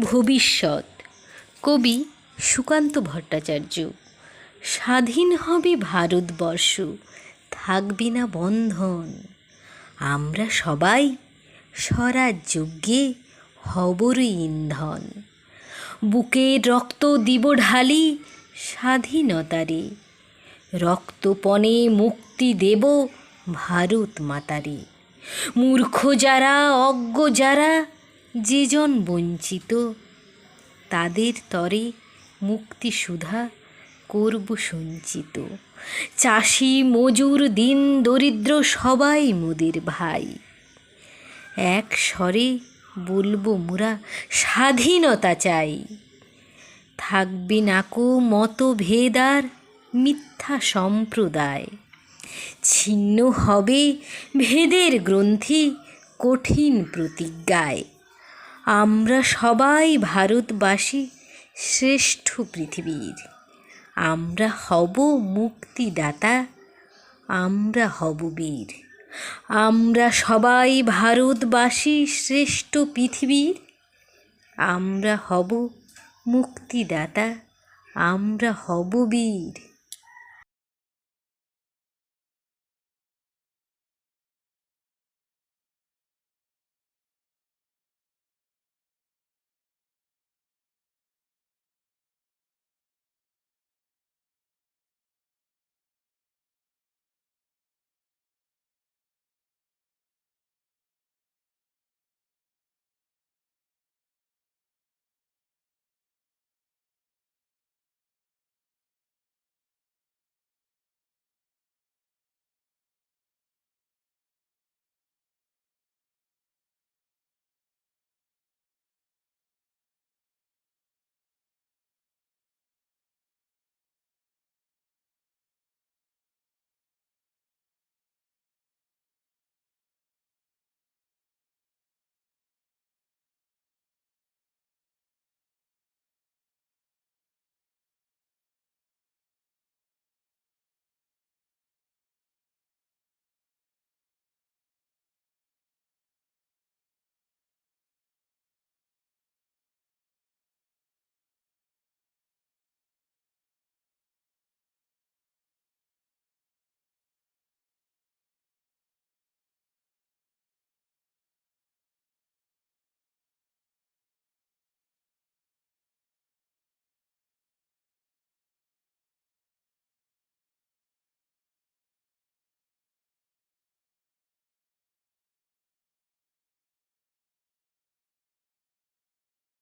ভবিষ্যৎ। কবি সুকান্ত ভট্টাচার্য, স্বাধীন হবে ভারতবর্ষ, থাকবে না বন্ধন। আমরা সবাই স্বরাজ্যজ্ঞে হবরই ইন্ধন। বুকের রক্ত দিব ঢালি স্বাধীনতারে। রক্তপণে মুক্তি দেব ভারত মাতারে। মূর্খ যারা, অজ্ঞ যারা যেজন বঞ্চিত, তাদের তরে মুক্তি সুধা করব সঞ্চিত। চাষি মজুর দিন দরিদ্র সবাই মোদের ভাই। এক স্বরে বলব মোরা, স্বাধীনতা চাই। থাকবে নাকো মতভেদ আর মিথ্যা সম্প্রদায়। ছিন্ন হবে ভেদের গ্রন্থি কঠিন প্রতিজ্ঞায়। আমরা সবাই ভারতবাসী, শ্রেষ্ঠ পৃথিবীর। আমরা হব মুক্তিদাতা, আমরা হব বীর। আমরা সবাই ভারতবাসী, শ্রেষ্ঠ পৃথিবীর। আমরা হব মুক্তিদাতা, আমরা হব বীর।